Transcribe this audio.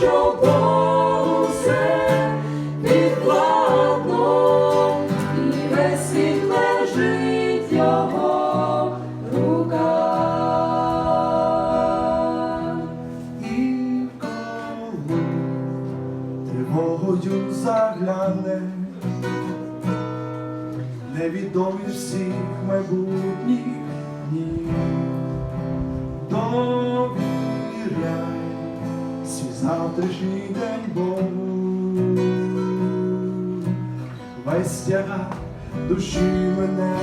що Богу все підкладно, і весь лежить його руках. І коли тривогою загляне, невідомі всіх майбутніх днів, довіряй свій завтрашній день Богу, весь тягар душі мене.